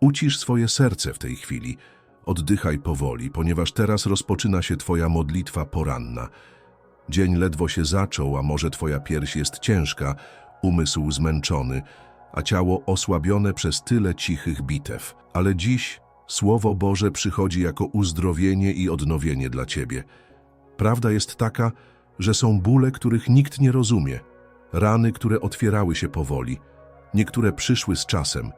Ucisz swoje serce w tej chwili. Oddychaj powoli, ponieważ teraz rozpoczyna się Twoja modlitwa poranna. Dzień ledwo się zaczął, a może Twoja pierś jest ciężka, umysł zmęczony, a ciało osłabione przez tyle cichych bitew. Ale dziś Słowo Boże przychodzi jako uzdrowienie i odnowienie dla Ciebie. Prawda jest taka, że są bóle, których nikt nie rozumie, rany, które otwierały się powoli, niektóre przyszły z czasem,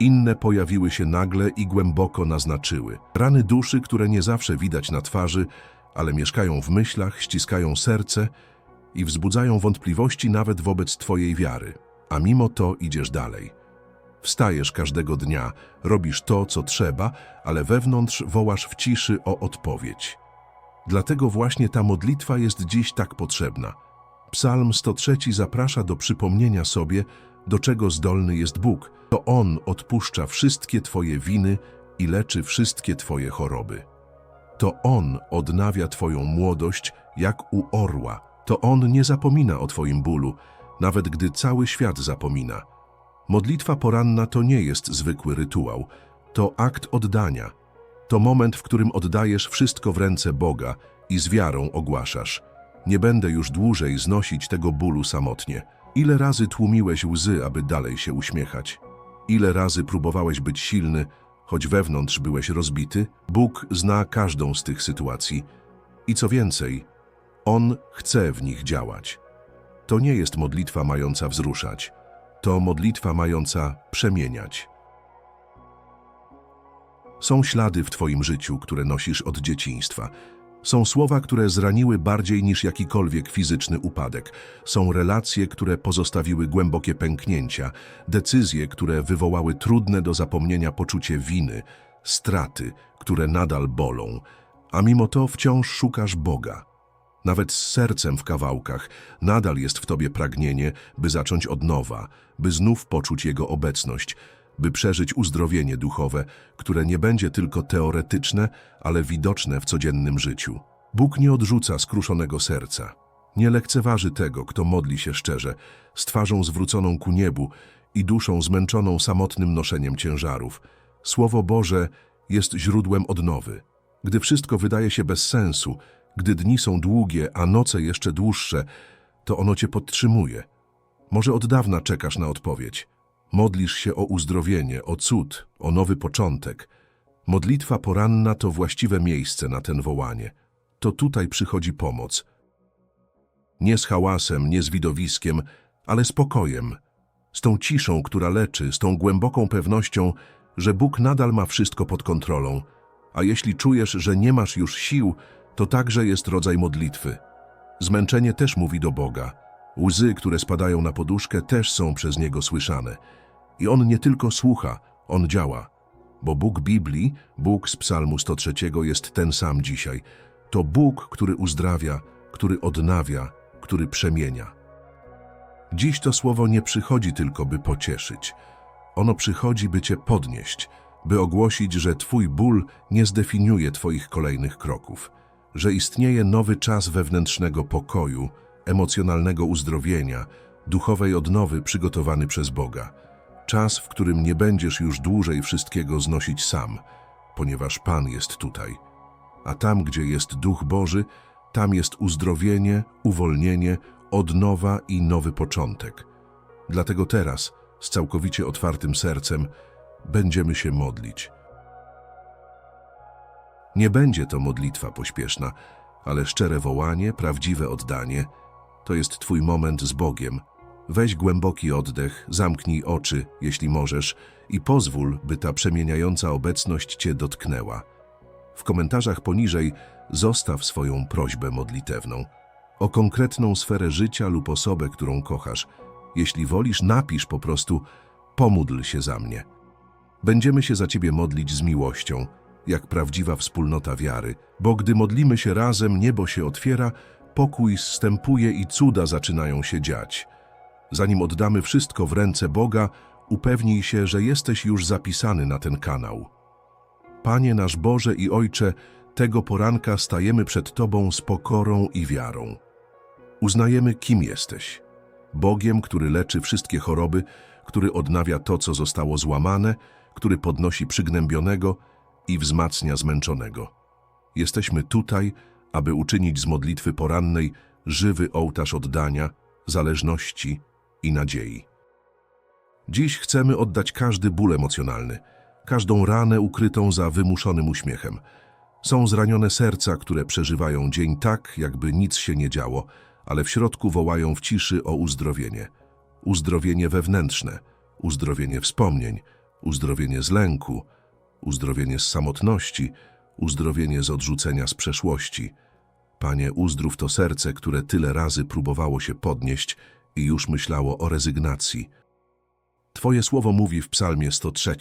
inne pojawiły się nagle i głęboko naznaczyły. Rany duszy, które nie zawsze widać na twarzy, ale mieszkają w myślach, ściskają serce i wzbudzają wątpliwości nawet wobec Twojej wiary. A mimo to idziesz dalej. Wstajesz każdego dnia, robisz to, co trzeba, ale wewnątrz wołasz w ciszy o odpowiedź. Dlatego właśnie ta modlitwa jest dziś tak potrzebna. Psalm 103 zaprasza do przypomnienia sobie, do czego zdolny jest Bóg. To On odpuszcza wszystkie Twoje winy i leczy wszystkie Twoje choroby. To On odnawia Twoją młodość jak u orła. To On nie zapomina o Twoim bólu, nawet gdy cały świat zapomina. Modlitwa poranna to nie jest zwykły rytuał, to akt oddania. To moment, w którym oddajesz wszystko w ręce Boga i z wiarą ogłaszasz: Nie będę już dłużej znosić tego bólu samotnie. Ile razy tłumiłeś łzy, aby dalej się uśmiechać? Ile razy próbowałeś być silny, choć wewnątrz byłeś rozbity? Bóg zna każdą z tych sytuacji. I co więcej, On chce w nich działać. To nie jest modlitwa mająca wzruszać, to modlitwa mająca przemieniać. Są ślady w Twoim życiu, które nosisz od dzieciństwa. Są słowa, które zraniły bardziej niż jakikolwiek fizyczny upadek. Są relacje, które pozostawiły głębokie pęknięcia, decyzje, które wywołały trudne do zapomnienia poczucie winy, straty, które nadal bolą. A mimo to wciąż szukasz Boga. Nawet z sercem w kawałkach nadal jest w tobie pragnienie, by zacząć od nowa, by znów poczuć Jego obecność, by przeżyć uzdrowienie duchowe, które nie będzie tylko teoretyczne, ale widoczne w codziennym życiu. Bóg nie odrzuca skruszonego serca. Nie lekceważy tego, kto modli się szczerze, z twarzą zwróconą ku niebu i duszą zmęczoną samotnym noszeniem ciężarów. Słowo Boże jest źródłem odnowy. Gdy wszystko wydaje się bez sensu, gdy dni są długie, a noce jeszcze dłuższe, to ono cię podtrzymuje. Może od dawna czekasz na odpowiedź. Modlisz się o uzdrowienie, o cud, o nowy początek. Modlitwa poranna to właściwe miejsce na ten wołanie. To tutaj przychodzi pomoc. Nie z hałasem, nie z widowiskiem, ale spokojem. Z tą ciszą, która leczy, z tą głęboką pewnością, że Bóg nadal ma wszystko pod kontrolą. A jeśli czujesz, że nie masz już sił, to także jest rodzaj modlitwy. Zmęczenie też mówi do Boga. Łzy, które spadają na poduszkę, też są przez Niego słyszane. I On nie tylko słucha, On działa. Bo Bóg Biblii, Bóg z Psalmu 103 jest ten sam dzisiaj. To Bóg, który uzdrawia, który odnawia, który przemienia. Dziś to słowo nie przychodzi tylko, by pocieszyć. Ono przychodzi, by Cię podnieść, by ogłosić, że Twój ból nie zdefiniuje Twoich kolejnych kroków, że istnieje nowy czas wewnętrznego pokoju, emocjonalnego uzdrowienia, duchowej odnowy przygotowany przez Boga. Czas, w którym nie będziesz już dłużej wszystkiego znosić sam, ponieważ Pan jest tutaj. A tam, gdzie jest Duch Boży, tam jest uzdrowienie, uwolnienie, odnowa i nowy początek. Dlatego teraz, z całkowicie otwartym sercem, będziemy się modlić. Nie będzie to modlitwa pośpieszna, ale szczere wołanie, prawdziwe oddanie. To jest Twój moment z Bogiem. Weź głęboki oddech, zamknij oczy, jeśli możesz, i pozwól, by ta przemieniająca obecność Cię dotknęła. W komentarzach poniżej zostaw swoją prośbę modlitewną o konkretną sferę życia lub osobę, którą kochasz. Jeśli wolisz, napisz po prostu pomódl się za mnie. Będziemy się za Ciebie modlić z miłością, jak prawdziwa wspólnota wiary, bo gdy modlimy się razem, niebo się otwiera, pokój zstępuje i cuda zaczynają się dziać. Zanim oddamy wszystko w ręce Boga, upewnij się, że jesteś już zapisany na ten kanał. Panie nasz Boże i Ojcze, tego poranka stajemy przed Tobą z pokorą i wiarą. Uznajemy, kim jesteś. Bogiem, który leczy wszystkie choroby, który odnawia to, co zostało złamane, który podnosi przygnębionego i wzmacnia zmęczonego. Jesteśmy tutaj, aby uczynić z modlitwy porannej żywy ołtarz oddania, zależności i nadziei. Dziś chcemy oddać każdy ból emocjonalny, każdą ranę ukrytą za wymuszonym uśmiechem. Są zranione serca, które przeżywają dzień tak, jakby nic się nie działo, ale w środku wołają w ciszy o uzdrowienie. Uzdrowienie wewnętrzne, uzdrowienie wspomnień, uzdrowienie z lęku, uzdrowienie z samotności, uzdrowienie z odrzucenia z przeszłości. Panie, uzdrów to serce, które tyle razy próbowało się podnieść i już myślało o rezygnacji. Twoje słowo mówi w Psalmie 103,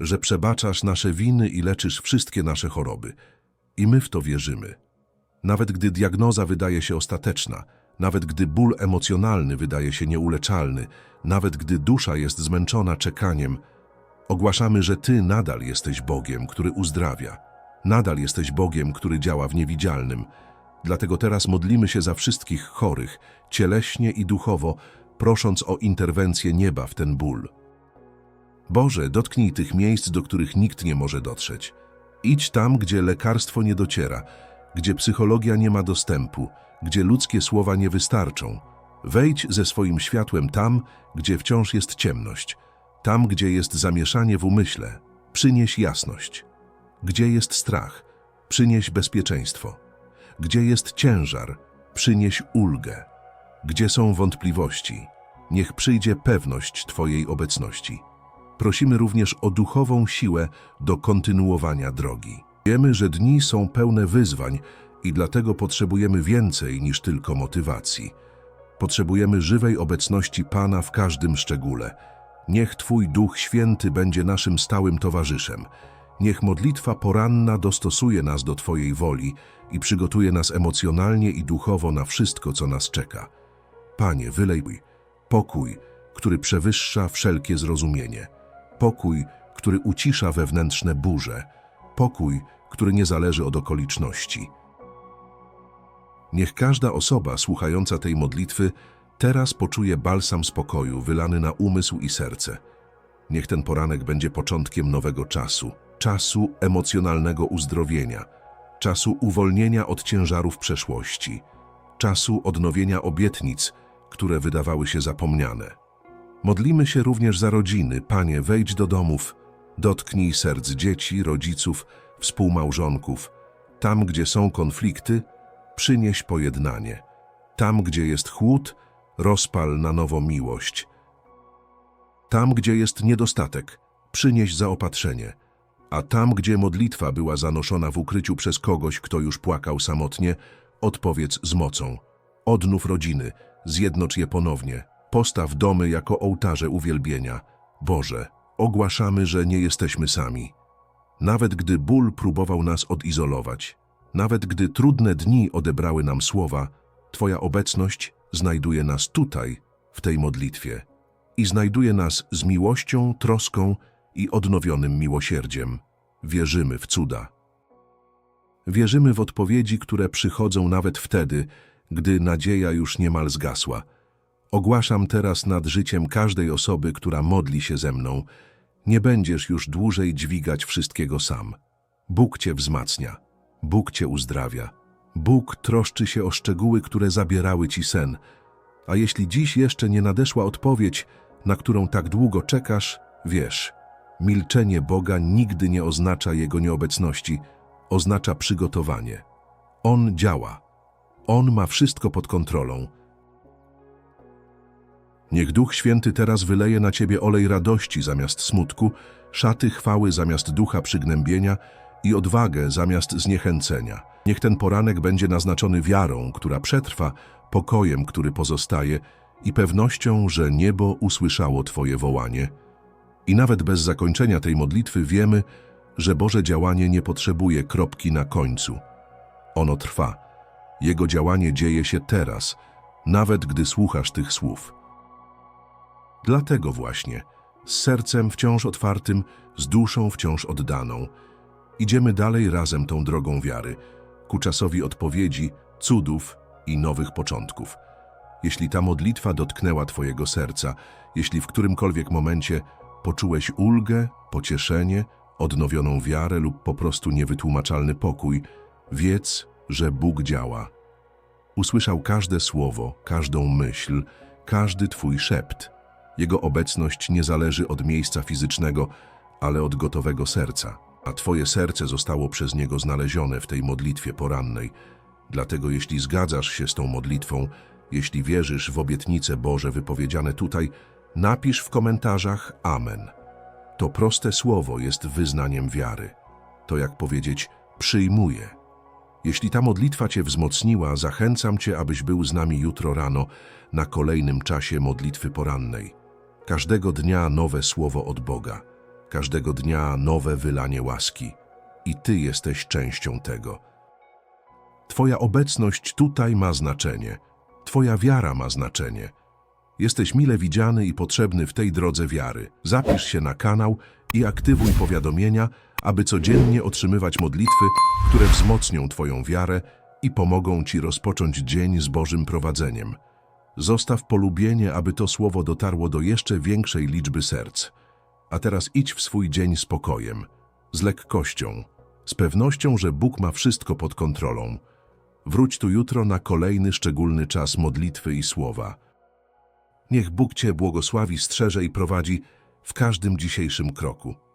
że przebaczasz nasze winy i leczysz wszystkie nasze choroby. I my w to wierzymy. Nawet gdy diagnoza wydaje się ostateczna, nawet gdy ból emocjonalny wydaje się nieuleczalny, nawet gdy dusza jest zmęczona czekaniem, ogłaszamy, że Ty nadal jesteś Bogiem, który uzdrawia. Nadal jesteś Bogiem, który działa w niewidzialnym. Dlatego teraz modlimy się za wszystkich chorych, cieleśnie i duchowo, prosząc o interwencję nieba w ten ból. Boże, dotknij tych miejsc, do których nikt nie może dotrzeć. Idź tam, gdzie lekarstwo nie dociera, gdzie psychologia nie ma dostępu, gdzie ludzkie słowa nie wystarczą. Wejdź ze swoim światłem tam, gdzie wciąż jest ciemność, tam, gdzie jest zamieszanie w umyśle. Przynieś jasność. Gdzie jest strach, przynieś bezpieczeństwo. Gdzie jest ciężar, przynieś ulgę. Gdzie są wątpliwości, niech przyjdzie pewność Twojej obecności. Prosimy również o duchową siłę do kontynuowania drogi. Wiemy, że dni są pełne wyzwań i dlatego potrzebujemy więcej niż tylko motywacji. Potrzebujemy żywej obecności Pana w każdym szczególe. Niech Twój Duch Święty będzie naszym stałym towarzyszem. Niech modlitwa poranna dostosuje nas do Twojej woli i przygotuje nas emocjonalnie i duchowo na wszystko, co nas czeka. Panie, wylej pokój, który przewyższa wszelkie zrozumienie. Pokój, który ucisza wewnętrzne burze. Pokój, który nie zależy od okoliczności. Niech każda osoba słuchająca tej modlitwy teraz poczuje balsam spokoju wylany na umysł i serce. Niech ten poranek będzie początkiem nowego czasu, czasu emocjonalnego uzdrowienia, czasu uwolnienia od ciężarów przeszłości, czasu odnowienia obietnic, które wydawały się zapomniane. Modlimy się również za rodziny. Panie, wejdź do domów, dotknij serc dzieci, rodziców, współmałżonków. Tam, gdzie są konflikty, przynieś pojednanie. Tam, gdzie jest chłód, rozpal na nowo miłość. Tam, gdzie jest niedostatek, przynieś zaopatrzenie. A tam, gdzie modlitwa była zanoszona w ukryciu przez kogoś, kto już płakał samotnie, odpowiedz z mocą. Odnów rodziny, zjednocz je ponownie. Postaw domy jako ołtarze uwielbienia. Boże, ogłaszamy, że nie jesteśmy sami. Nawet gdy ból próbował nas odizolować, nawet gdy trudne dni odebrały nam słowa, Twoja obecność znajduje nas tutaj, w tej modlitwie i znajduje nas z miłością, troską i odnowionym miłosierdziem. Wierzymy w cuda. Wierzymy w odpowiedzi, które przychodzą nawet wtedy, gdy nadzieja już niemal zgasła. Ogłaszam teraz nad życiem każdej osoby, która modli się ze mną. Nie będziesz już dłużej dźwigać wszystkiego sam. Bóg cię wzmacnia. Bóg cię uzdrawia. Bóg troszczy się o szczegóły, które zabierały ci sen. A jeśli dziś jeszcze nie nadeszła odpowiedź, na którą tak długo czekasz, wiesz, milczenie Boga nigdy nie oznacza Jego nieobecności, oznacza przygotowanie. On działa. On ma wszystko pod kontrolą. Niech Duch Święty teraz wyleje na Ciebie olej radości zamiast smutku, szaty chwały zamiast ducha przygnębienia i odwagę zamiast zniechęcenia. Niech ten poranek będzie naznaczony wiarą, która przetrwa, pokojem, który pozostaje i pewnością, że niebo usłyszało Twoje wołanie. I nawet bez zakończenia tej modlitwy wiemy, że Boże działanie nie potrzebuje kropki na końcu. Ono trwa. Jego działanie dzieje się teraz, nawet gdy słuchasz tych słów. Dlatego właśnie, z sercem wciąż otwartym, z duszą wciąż oddaną, idziemy dalej razem tą drogą wiary, ku czasowi odpowiedzi, cudów i nowych początków. Jeśli ta modlitwa dotknęła Twojego serca, jeśli w którymkolwiek momencie poczułeś ulgę, pocieszenie, odnowioną wiarę lub po prostu niewytłumaczalny pokój, wiedz, że Bóg działa. Usłyszał każde słowo, każdą myśl, każdy Twój szept. Jego obecność nie zależy od miejsca fizycznego, ale od gotowego serca, a Twoje serce zostało przez Niego znalezione w tej modlitwie porannej. Dlatego jeśli zgadzasz się z tą modlitwą, jeśli wierzysz w obietnice Boże wypowiedziane tutaj, napisz w komentarzach Amen. To proste słowo jest wyznaniem wiary. To jak powiedzieć przyjmuję. Jeśli ta modlitwa Cię wzmocniła, zachęcam Cię, abyś był z nami jutro rano na kolejnym czasie modlitwy porannej. Każdego dnia nowe słowo od Boga, każdego dnia nowe wylanie łaski. I Ty jesteś częścią tego. Twoja obecność tutaj ma znaczenie, Twoja wiara ma znaczenie. Jesteś mile widziany i potrzebny w tej drodze wiary. Zapisz się na kanał i aktywuj powiadomienia, aby codziennie otrzymywać modlitwy, które wzmocnią Twoją wiarę i pomogą Ci rozpocząć dzień z Bożym prowadzeniem. Zostaw polubienie, aby to słowo dotarło do jeszcze większej liczby serc. A teraz idź w swój dzień spokojem, z lekkością, z pewnością, że Bóg ma wszystko pod kontrolą. Wróć tu jutro na kolejny szczególny czas modlitwy i słowa. Niech Bóg Cię błogosławi, strzeże i prowadzi w każdym dzisiejszym kroku.